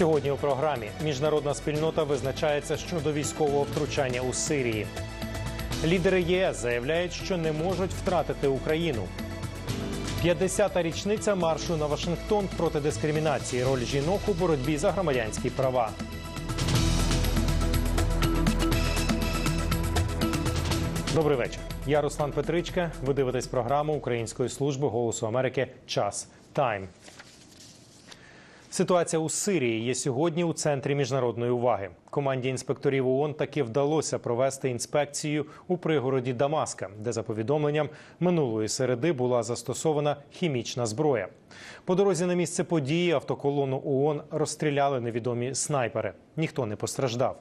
Сьогодні у програмі міжнародна спільнота визначається щодо військового втручання у Сирії. Лідери ЄС заявляють, що не можуть втратити Україну. 50-та річниця маршу на Вашингтон проти дискримінації. Роль жінок у боротьбі за громадянські права. Добрий вечір. Я Руслан Петричка. Ви дивитесь програму Української служби голосу Америки Час Тайм. Ситуація у Сирії є сьогодні у центрі міжнародної уваги. Команді інспекторів ООН таки вдалося провести інспекцію у пригороді Дамаска, де за повідомленням минулої середи була застосована хімічна зброя. По дорозі на місце події автоколону ООН розстріляли невідомі снайпери. Ніхто не постраждав.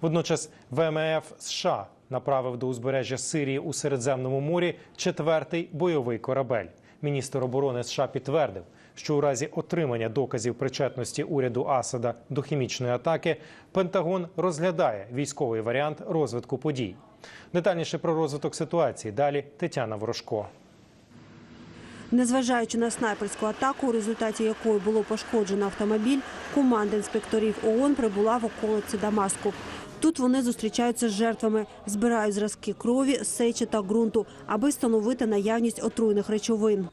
Водночас ВМФ США направив до узбережжя Сирії у Середземному морі четвертий бойовий корабель. Міністр оборони США підтвердив, що у разі отримання доказів причетності уряду Асада до хімічної атаки Пентагон розглядає військовий варіант розвитку подій. Детальніше про розвиток ситуації далі Тетяна Ворожко. Незважаючи на снайперську атаку, у результаті якої було пошкоджено автомобіль, команда інспекторів ООН прибула в околиці Дамаску. Тут вони зустрічаються з жертвами, збирають зразки крові, сечі та ґрунту, аби встановити наявність отруйних речовин.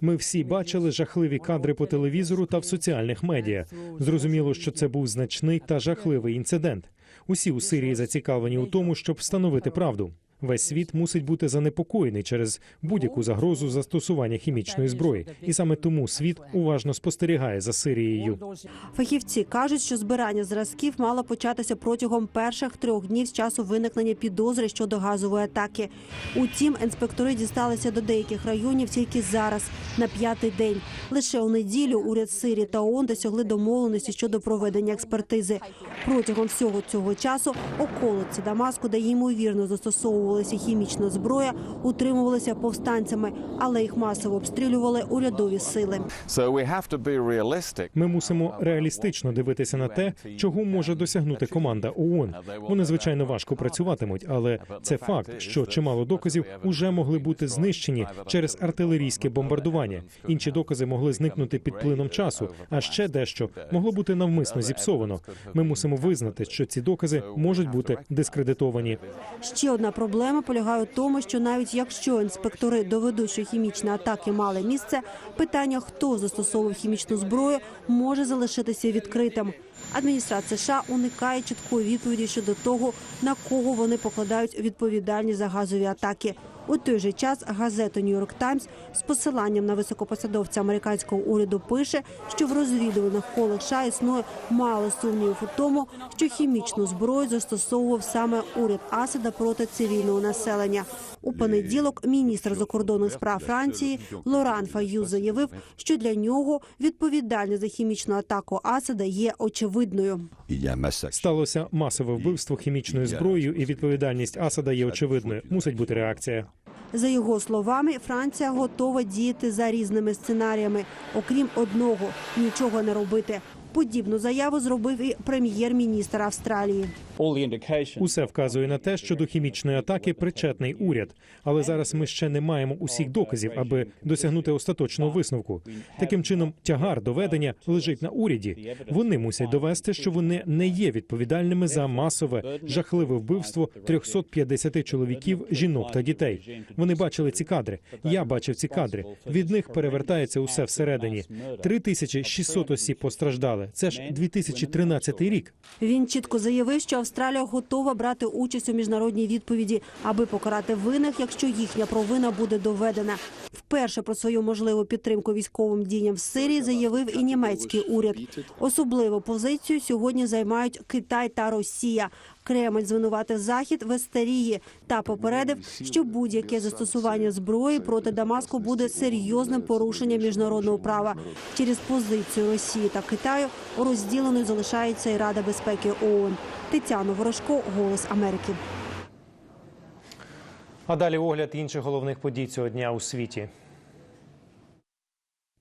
Ми всі бачили жахливі кадри по телевізору та в соціальних медіа. Зрозуміло, що це був значний та жахливий інцидент. Усі у Сирії зацікавлені у тому, щоб встановити правду. Весь світ мусить бути занепокоєний через будь-яку загрозу застосування хімічної зброї, і саме тому світ уважно спостерігає за Сирією. Фахівці кажуть, що збирання зразків мало початися протягом перших трьох днів з часу виникнення підозри щодо газової атаки. Утім, інспектори дісталися до деяких районів тільки зараз, на п'ятий день. Лише у неділю уряд Сирії та ООН досягли домовленості щодо проведення експертизи. Протягом всього цього часу околиці Дамаску, де ймовірно застосовувалася хімічна зброя, утримувалися повстанцями, але їх масово обстрілювали урядові сили. Ми мусимо реалістично дивитися на те, чого може досягнути команда ООН. Вони звичайно важко працюватимуть, але це факт, що чимало доказів уже могли бути знищені через артилерійське бомбардування. Інші докази могли зникнути під плином часу, а ще дещо могло бути навмисно зіпсовано. Ми мусимо визнати, що ці докази можуть бути дискредитовані. Ще одна проблема полягає у тому, що навіть якщо інспектори доведуть, що хімічні атаки мали місце, питання, хто застосовував хімічну зброю, може залишитися відкритим. Адміністрація США уникає чіткої відповіді щодо того, на кого вони покладають відповідальність за газові атаки. У той же час газета «Нью-Йорк Таймс» з посиланням на високопосадовця американського уряду пише, що в розвідуваних колах США існує мало сумнівів у тому, що хімічну зброю застосовував саме уряд Асада проти цивільного населення. У понеділок міністр закордонних справ Франції Лоран Фаю заявив, що для нього відповідальність за хімічну атаку Асада є очевидною. Сталося масове вбивство хімічною зброєю, і відповідальність Асада є очевидною. Мусить бути реакція. За його словами, Франція готова діяти за різними сценаріями, окрім одного нічого не робити. Подібну заяву зробив і прем'єр-міністр Австралії. Усе вказує на те, що до хімічної атаки причетний уряд. Але зараз ми ще не маємо усіх доказів, аби досягнути остаточного висновку. Таким чином, тягар доведення лежить на уряді. Вони мусять довести, що вони не є відповідальними за масове жахливе вбивство 350 чоловіків, жінок та дітей. Вони бачили ці кадри. Я бачив ці кадри. Від них перевертається усе всередині. 3600 осіб постраждали. Це ж 2013 рік. Він чітко заявив, що Австралія готова брати участь у міжнародній відповіді, аби покарати винних, якщо їхня провина буде доведена. Вперше про свою можливу підтримку військовим діям в Сирії заявив і німецький уряд. Особливу позицію сьогодні займають Китай та Росія. Кремль звинуватив захід в естерії та попередив, що будь-яке застосування зброї проти Дамаску буде серйозним порушенням міжнародного права. Через позицію Росії та Китаю розділеною залишається і Рада безпеки ООН. Тетяна Ворожко, Голос Америки. А далі огляд інших головних подій цього дня у світі.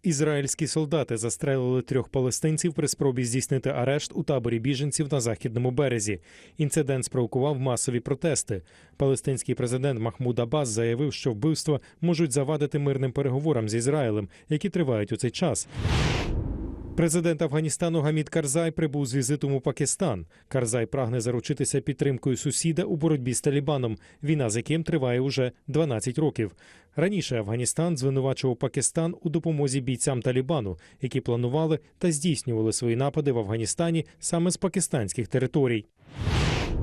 Ізраїльські солдати застрелили трьох палестинців при спробі здійснити арешт у таборі біженців на західному березі. Інцидент спровокував масові протести. Палестинський президент Махмуд Аббас заявив, що вбивства можуть завадити мирним переговорам з Ізраїлем, які тривають у цей час. Президент Афганістану Гамід Карзай прибув з візитом у Пакистан. Карзай прагне заручитися підтримкою сусіда у боротьбі з Талібаном, війна з яким триває уже 12 років. Раніше Афганістан звинувачував Пакистан у допомозі бійцям Талібану, які планували та здійснювали свої напади в Афганістані саме з пакистанських територій.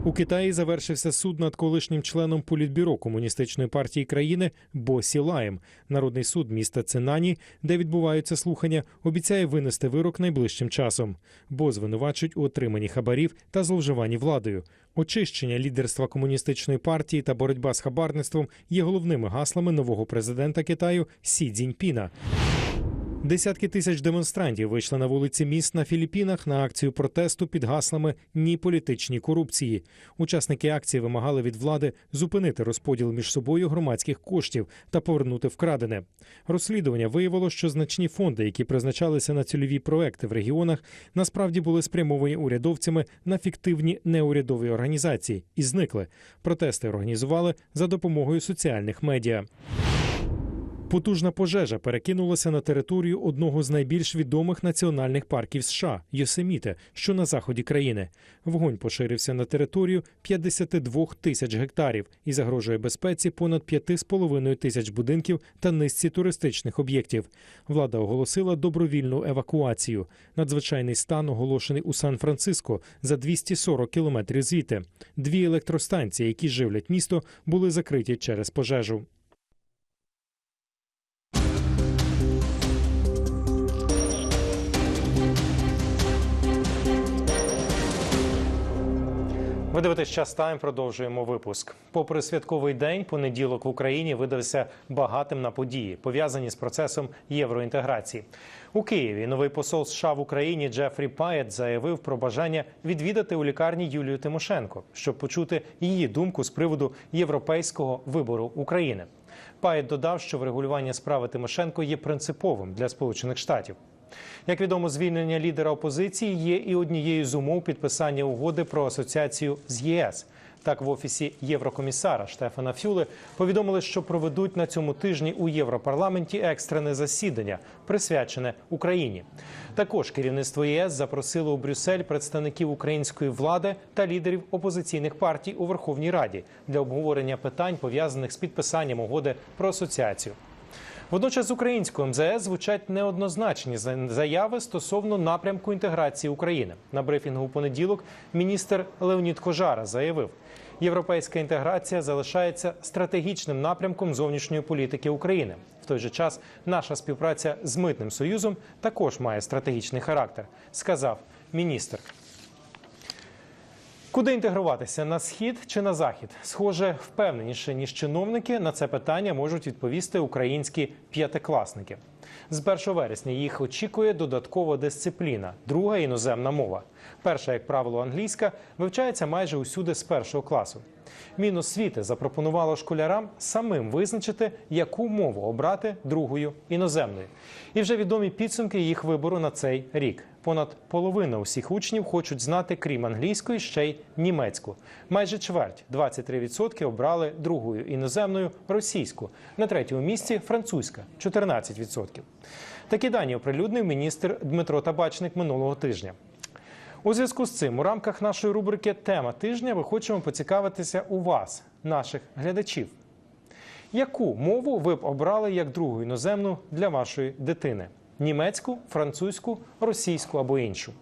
У Китаї завершився суд над колишнім членом політбюро комуністичної партії країни Бо Сілаєм. Народний суд міста Ценані, де відбуваються слухання, обіцяє винести вирок найближчим часом. Бо звинувачують у отриманні хабарів та зловживанні владою. Очищення лідерства комуністичної партії та боротьба з хабарництвом є головними гаслами нового президента Китаю Сі Цзіньпіна. Десятки тисяч демонстрантів вийшли на вулиці міст на Філіппінах на акцію протесту під гаслами Ні політичній корупції. Учасники акції вимагали від влади зупинити розподіл між собою громадських коштів та повернути вкрадене. Розслідування виявило, що значні фонди, які призначалися на цільові проекти в регіонах, насправді були спрямовані урядовцями на фіктивні неурядові організації і зникли. Протести організували за допомогою соціальних медіа. Потужна пожежа перекинулася на територію одного з найбільш відомих національних парків США Йосеміте, що на заході країни. Вогонь поширився на територію 52 тисяч гектарів і загрожує безпеці понад 5,5 тисяч будинків та низці туристичних об'єктів. Влада оголосила добровільну евакуацію. Надзвичайний стан оголошений у Сан-Франциско за 240 кілометрів звідти. Дві електростанції, які живлять місто, були закриті через пожежу. Ви дивитесь час тайм. Продовжуємо випуск. Попри святковий день, понеділок в Україні видався багатим на події, пов'язані з процесом євроінтеграції. У Києві новий посол США в Україні Джефрі Паєт заявив про бажання відвідати у лікарні Юлію Тимошенко, щоб почути її думку з приводу європейського вибору України. Паєт додав, що врегулювання справи Тимошенко є принциповим для Сполучених Штатів. Як відомо, звільнення лідера опозиції є і однією з умов підписання угоди про асоціацію з ЄС. Так, в офісі єврокомісара Штефана Фюле повідомили, що проведуть на цьому тижні у Європарламенті екстрене засідання, присвячене Україні. Також керівництво ЄС запросило у Брюссель представників української влади та лідерів опозиційних партій у Верховній Раді для обговорення питань пов'язаних з підписанням угоди про асоціацію. Водночас з українського МЗС звучать неоднозначні заяви стосовно напрямку інтеграції України. На брифінгу у понеділок міністр Леонід Кожара заявив, європейська інтеграція залишається стратегічним напрямком зовнішньої політики України. В той же час наша співпраця з митним союзом також має стратегічний характер, сказав міністр. Куди інтегруватися на схід чи на захід? Схоже, впевненіше ніж чиновники на це питання можуть відповісти українські п'ятикласники. З 1 вересня їх очікує додаткова дисципліна, друга іноземна мова. Перша, як правило, англійська вивчається майже усюди з першого класу. Міносвіти запропонувало школярам самим визначити, яку мову обрати другою іноземною. І вже відомі підсумки їх вибору на цей рік. Понад половина усіх учнів хочуть знати, крім англійської, ще й німецьку. Майже чверть 23% обрали другою іноземною російську. На третьому місці французька 14%. Такі дані оприлюднив міністр Дмитро Табачник минулого тижня. У зв'язку з цим у рамках нашої рубрики Тема тижня ми хочемо поцікавитися у вас, наших глядачів. Яку мову ви б обрали як другу іноземну для вашої дитини? Німецьку, французьку, російську або іншу?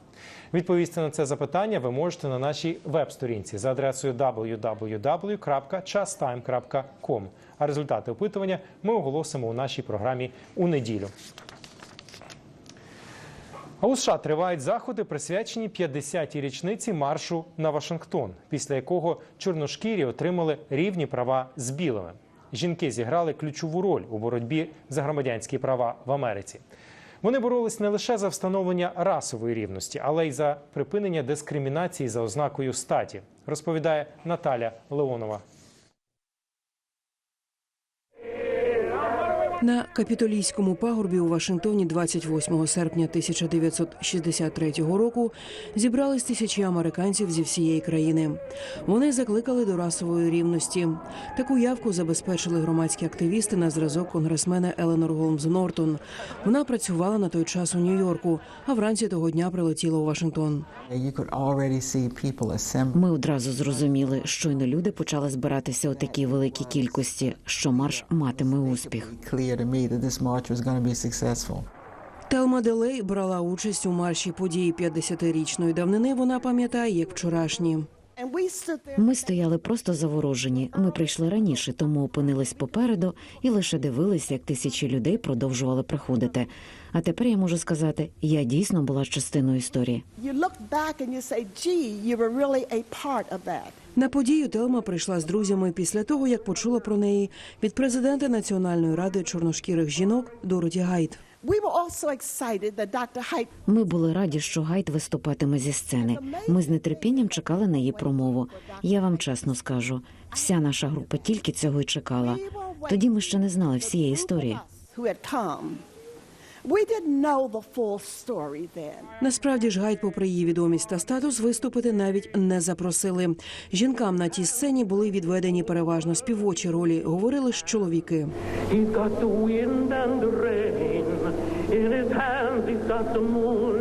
Відповісти на це запитання ви можете на нашій веб-сторінці за адресою www.chastime.com. А результати опитування ми оголосимо у нашій програмі у неділю. А у США тривають заходи, присвячені 50-й річниці маршу на Вашингтон, після якого чорношкірі отримали рівні права з білими. Жінки зіграли ключову роль у боротьбі за громадянські права в Америці. Вони боролись не лише за встановлення расової рівності, але й за припинення дискримінації за ознакою статі, розповідає Наталя Леонова. На капітолійському пагорбі у Вашингтоні 28 серпня 1963 року зібрались тисячі американців зі всієї країни. Вони закликали до расової рівності. Таку явку забезпечили громадські активісти на зразок конгресмена Еленор Голмз Нортон. Вона працювала на той час у Нью-Йорку, а вранці того дня прилетіла у Вашингтон. Ми одразу зрозуміли, щойно люди почали збиратися у такій великій кількості, що марш матиме успіх. Clear to me that this march was going to be successful. Телма Делей брала участь у марші події 50-річної давнини. Вона пам'ятає як вчорашні. Ми стояли просто заворожені. Ми прийшли раніше, тому опинились попереду і лише дивилися, як тисячі людей продовжували приходити. А тепер я можу сказати, я дійсно була частиною історії. you look back and you say, gee, you were really a part of that. На подію Телма прийшла з друзями після того, як почула про неї від президента Національної ради чорношкірих жінок Дороті Гайт. Ми були раді, що Гайт виступатиме зі сцени. Ми з нетерпінням чекали на її промову. Я вам чесно скажу, вся наша група тільки цього й чекала. Тоді ми ще не знали всієї історії. We didn't know the full story then. Насправді ж гайд, попри її відомість та статус, виступити навіть не запросили. Жінкам на тій сцені були відведені переважно співочі ролі. Говорили ж чоловіки. He's got the wind and the rain. In his hands he's got the moon.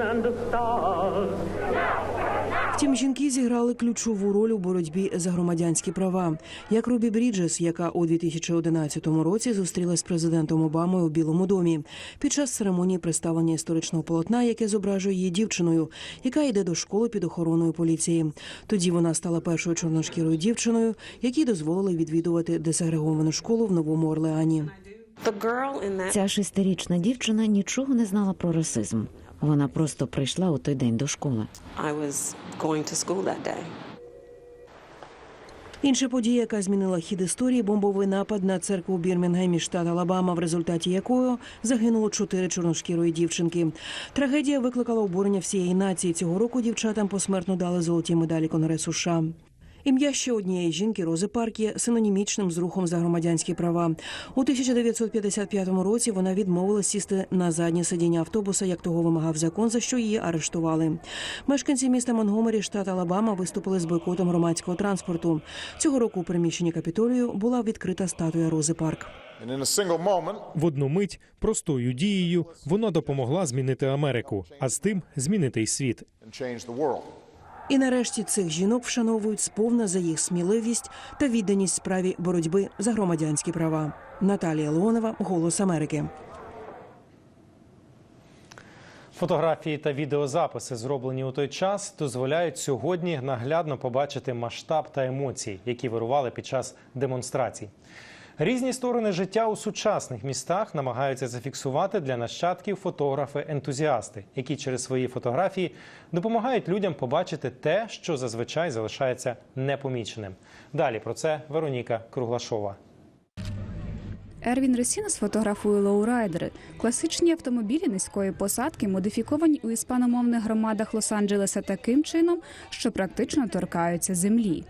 Втім, жінки зіграли ключову роль у боротьбі за громадянські права, як Рубі Бріджес, яка у 2011 році зустрілась з президентом Обамою у Білому домі під час церемонії представлення історичного полотна, яке зображує її дівчиною, яка йде до школи під охороною поліції. Тоді вона стала першою чорношкірою дівчиною, якій дозволили відвідувати десегреговану школу в Новому Орлеані. Ця шестирічна дівчина нічого не знала про расизм. Вона просто прийшла у той день до школи. I was going to school that day. Інша подія, яка змінила хід історії, бомбовий напад на церкву у Бірмінгемі, штат Алабама, в результаті якої загинуло чотири чорношкірої дівчинки. Трагедія викликала обурення всієї нації. Цього року дівчатам посмертно дали золоті медалі Конгресу США. Ім'я ще однієї жінки Рози Парк є синонімічним з рухом за громадянські права. У 1955 році вона відмовилась сісти на заднє сидіння автобуса, як того вимагав закон, за що її арештували. Мешканці міста Монгомері, штат Алабама, виступили з бойкотом громадського транспорту. Цього року у приміщенні Капітолію була відкрита статуя Рози Парк. В одну мить простою дією вона допомогла змінити Америку, а з тим змінити й світ. І нарешті цих жінок вшановують сповна за їх сміливість та відданість справі боротьби за громадянські права. Наталія Леонова, Голос Америки. Фотографії та відеозаписи, зроблені у той час, дозволяють сьогодні наглядно побачити масштаб та емоції, які вирували під час демонстрацій. Різні сторони життя у сучасних містах намагаються зафіксувати для нащадків фотографи-ентузіасти, які через свої фотографії допомагають людям побачити те, що зазвичай залишається непоміченим. Далі про це Вероніка Круглашова. Ервін Ресінес фотографує лоурайдери – класичні автомобілі низької посадки, модифіковані у іспаномовних громадах Лос-Анджелеса таким чином, що практично торкаються землі.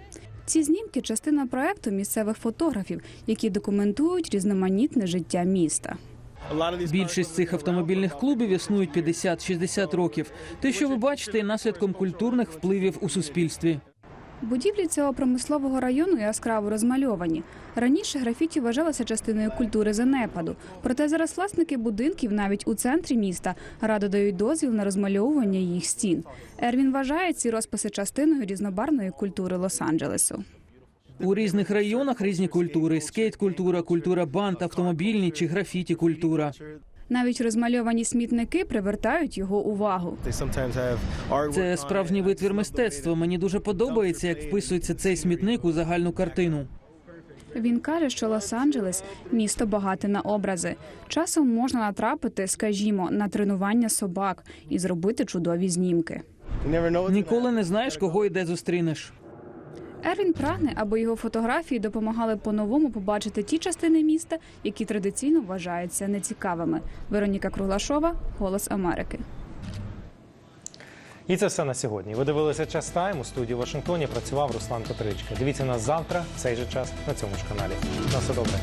Ці знімки частина проекту місцевих фотографів, які документують різноманітне життя міста. Більшість цих автомобільних клубів існують 50-60 років. Те, що ви бачите, є наслідком культурних впливів у суспільстві. Будівлі цього промислового району яскраво розмальовані. Раніше графіті вважалося частиною культури занепаду. Проте зараз власники будинків навіть у центрі міста радо дають дозвіл на розмальовування їх стін. Ервін вважає ці розписи частиною різнобарвної культури Лос-Анджелесу. У різних районах різні культури: скейт-культура, культура банд, автомобільні чи графіті культура. Навіть розмальовані смітники привертають його увагу. Це справжній витвір мистецтва. Мені дуже подобається, як вписується цей смітник у загальну картину. Він каже, що Лос-Анджелес місто багате на образи. Часом можна натрапити, скажімо, на тренування собак і зробити чудові знімки. Ніколи не знаєш, кого і де зустрінеш. Ервін прагне, аби його фотографії допомагали по-новому побачити ті частини міста, які традиційно вважаються нецікавими. Вероніка Круглашова, Голос Америки. І це все на сьогодні. Ви дивилися час тайм. У студії в Вашингтоні працював Руслан Петричка. Дивіться нас завтра, в цей же час на цьому ж каналі. На все добре.